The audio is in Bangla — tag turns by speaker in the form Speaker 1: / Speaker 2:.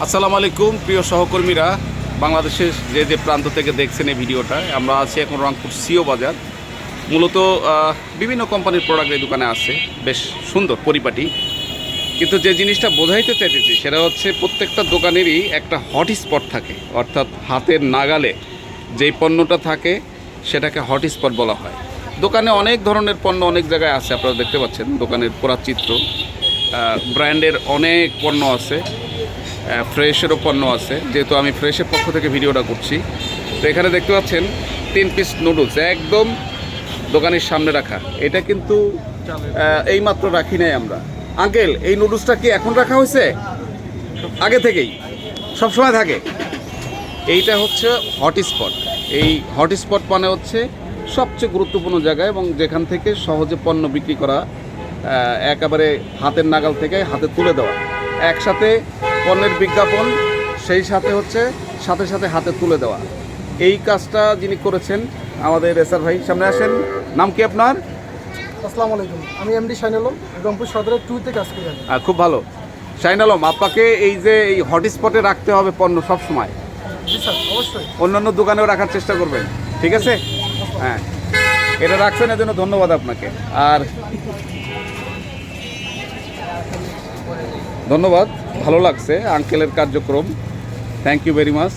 Speaker 1: আসসালামু আলাইকুম, প্রিয় সহকর্মীরা। বাংলাদেশের যে যে প্রান্ত থেকে দেখছেন এই ভিডিওটা, আমরা আছি এখন রংপুর সিও বাজার। মূলত বিভিন্ন কোম্পানির প্রোডাক্ট এই দোকানে আছে। বেশ সুন্দর পরিপাটি। কিন্তু যে জিনিসটা বোঝাইতে চাইতেছি, সেটা হচ্ছে প্রত্যেকটা দোকানেরই একটা হট স্পট থাকে। অর্থাৎ হাতের নাগালে যেই পণ্যটা থাকে, সেটাকে হট স্পট বলা হয়। দোকানে অনেক ধরনের পণ্য অনেক জায়গায় আছে, আপনারা দেখতে পাচ্ছেন। দোকানের পুরা চিত্র ব্র্যান্ডের অনেক পণ্য আছে। ফ্রেশেরও পণ্য আছে। যেহেতু আমি ফ্রেশের পক্ষ থেকে ভিডিওটা করছি। তো এখানে দেখতে পাচ্ছেন তিন পিস নুডলস একদম দোকানের সামনে রাখা। এটা কিন্তু আহ, এইমাত্র রাখি নাই আমরা। আঙ্কেল এই নুডলসটা কি এখন রাখা হয়েছে? আগে থেকেই। সব সময় থাকে। এইটা হচ্ছে হট স্পট এই হট স্পট মানে হচ্ছে সবচেয়ে গুরুত্বপূর্ণ জায়গা এবং যেখান থেকে সহজে পণ্য বিক্রি করা একেবারে হাতের নাগাল থেকে হাতে তুলে দেওয়া। একসাথে পণ্যের বিজ্ঞাপন সেই সাথে হচ্ছে সাথে সাথে হাতে তুলে দেওয়া। এই কাজটা যিনি করেছেন আমাদের এসআর ভাই সামনে আসেন। নাম কি আপনার?
Speaker 2: আসসালামু আলাইকুম। আমি এমডি শাইনুলম রংপুর সদরের টুতে কাজ করি
Speaker 1: খুব ভালো। শাইন আলম আপনাকে এই যে এই হট স্পটে রাখতে হবে পণ্য সব সময়?
Speaker 2: জি স্যার অবশ্যই।
Speaker 1: অন্যান্য দোকানেও রাখার চেষ্টা করবেন। ঠিক আছে? হ্যাঁ। এটা রাখছেন এর জন্য ধন্যবাদ আপনাকে। আর ধন্যবাদ ভালো লাগছে আঙ্কেলের কার্যক্রম। Thank you very much